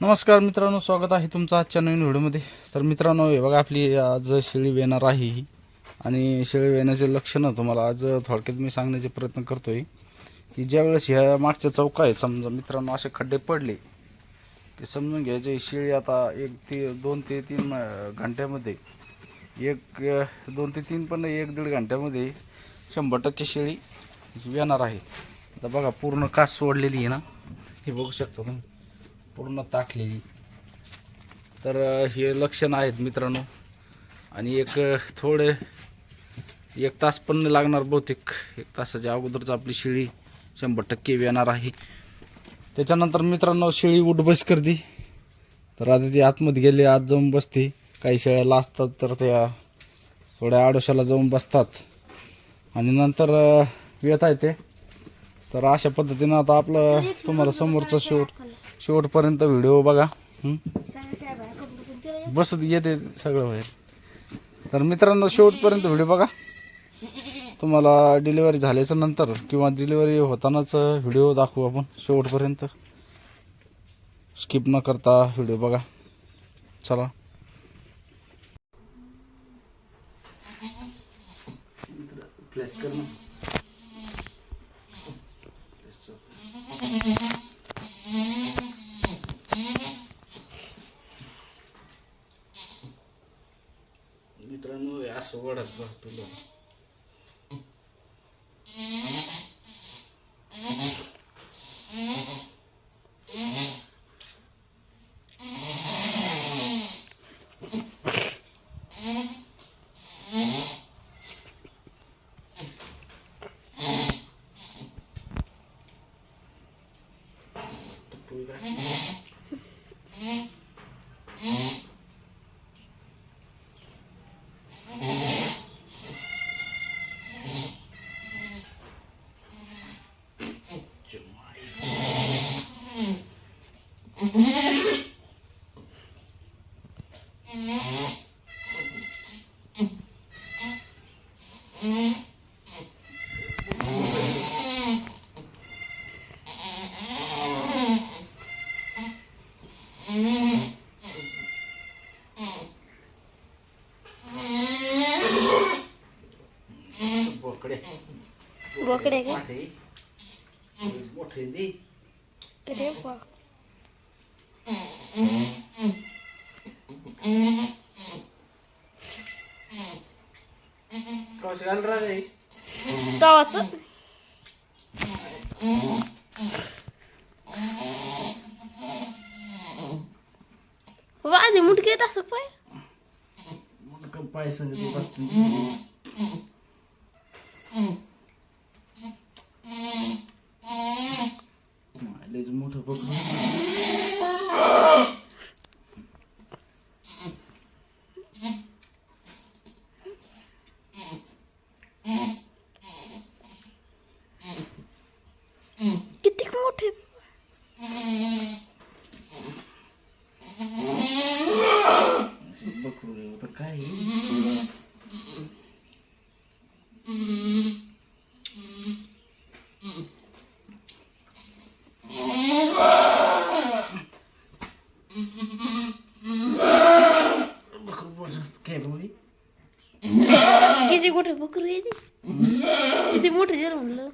नमस्कार मित्रांनो स्वागत आहे तुमचं आजच्या नवीन व्हिडिओमध्ये. तर मित्रांनो हे बघा आपली आज शेळी वेणार आहे ही. आणि शेळी वेण्याचे लक्षणं तुम्हाला आज थोडक्यात मी सांगण्याचे प्रयत्न करतो आहे की ज्यावेळेस ह्या मागच्या चौका आहेत समजा मित्रांनो असे खड्डे पडले की समजून घ्यायचे शेळी आता एक ते दोन ते तीन घंट्यामध्ये एक दोन ते तीन पण एक दीड घंट्यामध्ये शंभर टक्के शेळी येणार आहे. आता बघा पूर्ण कास सोडलेली आहे ना. हे बघू शकता तुम्ही. पूर्ण ताकलेली तर हे लक्षण आहेत मित्रांनो. आणि एक थोडे एक तास पण लागणार बहुतेक. एक तासाच्या अगोदरच आपली शेळी शंभर टक्के येणार आहे. त्याच्यानंतर मित्रांनो शेळी उठ बस करते. तर आता ती आतमध्ये गेली आत जाऊन बसते. काही शेळ्या असतात तर त्या थोड्या आडोशाला जाऊन बसतात. आणि नंतर येता येते तर अशा पद्धतीनं आता आपलं तुम्हाला समोरचं शेवट शेवटपर्यंत व्हिडिओ बघा. हं? बसत येते सगळं बाहेर. तर मित्रांनो शेवटपर्यंत व्हिडिओ बघा. तुम्हाला डिलिव्हरी झाल्याच्यानंतर किंवा डिलिव्हरी होतानाच व्हिडिओ दाखवू आपण शेवटपर्यंत. स्किप न करता व्हिडिओ बघा. चला. फ्लॅश कर ना मित्रांनो हे असं वडच बोकडे बोकडे का मोठे मोठे दे गावाचं बाबा आधी मुटके येत असं पाय. मग पाय संगती बसते लयच मोठं बघ. किती मोठे? काय किती मोठे बकरू येते किती मोठे जर म्हणलं?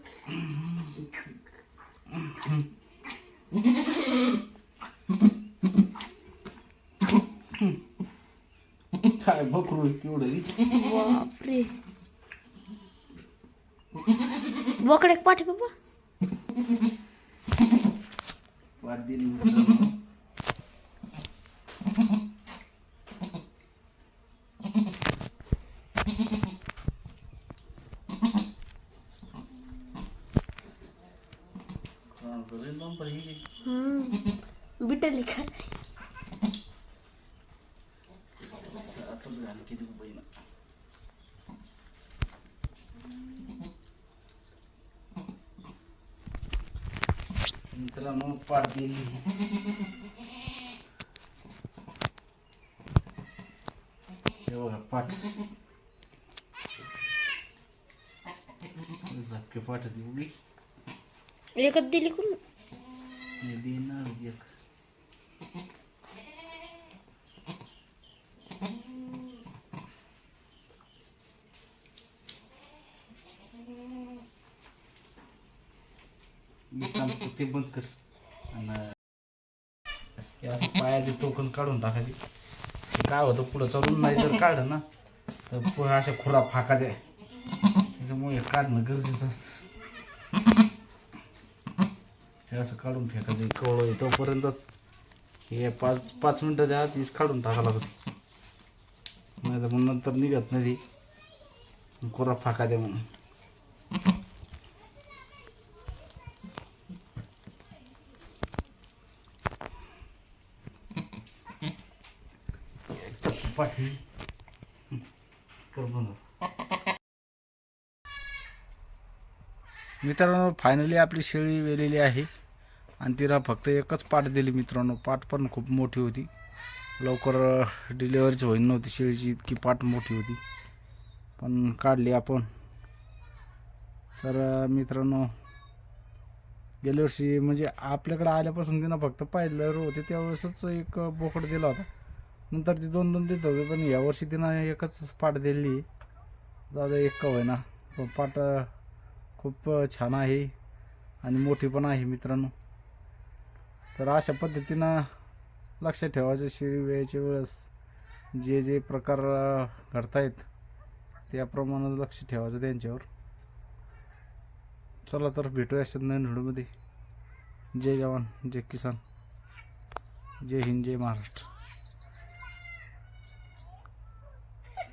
काय बकरू केवढं? बापरे. बोकडे पाठी बाबा. दिली मित्रांनो. हा, बरं नंबर ही. हम्म बिटली का. मित्रांनो पाठ हे बघा पाठ. झपके पाठ दिली. एकच दिली कोण? Не війна вік. काम ते बंद कर आणि असं पायाचे टोकन काढून टाकायचे. काय होतं पुढं चढून नाही जर काढ ना तर पुढं अशा खुरा फाका द्या. त्याच्यामुळे काढणं गरजेचं असतं. हे असं काढून फेकायचं. कवळं आहे तोपर्यंतच हे पाच पाच मिनिटाच्या आत हीच काढून टाकावं लागत नाही तर मग नंतर निघत नाही ती. खुरा फाका द्या म्हणून. पाठी. कर मित्रांनो फायनली आपली शेळी वेलेली आहे. आणि तिला फक्त एकच पाठ दिली मित्रांनो. पाठ पण खूप मोठी होती. लवकर डिलिव्हरीच होईल नव्हती शेळीची इतकी पाठ मोठी होती. पण काढली आपण. तर मित्रांनो गेल्या वर्षी म्हणजे आपल्याकडे आल्यापासून तिनं फक्त पाहिलं होते त्यावेळेसच एक बोकड दिला होता. नंतर ती दोन दोन देत होते पण यावर्षी तिनं एकच पाठ दिली. जाऊ एक का होईना. पाठ खूप छान आहे आणि मोठी पण आहे मित्रांनो. तर अशा पद्धतीनं लक्षात ठेवायचं शेळी वेळेच्या वेळेस जे जे प्रकार घडतायत त्याप्रमाणे लक्ष ठेवायचं त्यांच्यावर. चला तर भेटूया अशात नवीन व्हिडिओमध्ये. जय जवान जय किसान. जय हिंद जय महाराष्ट्र.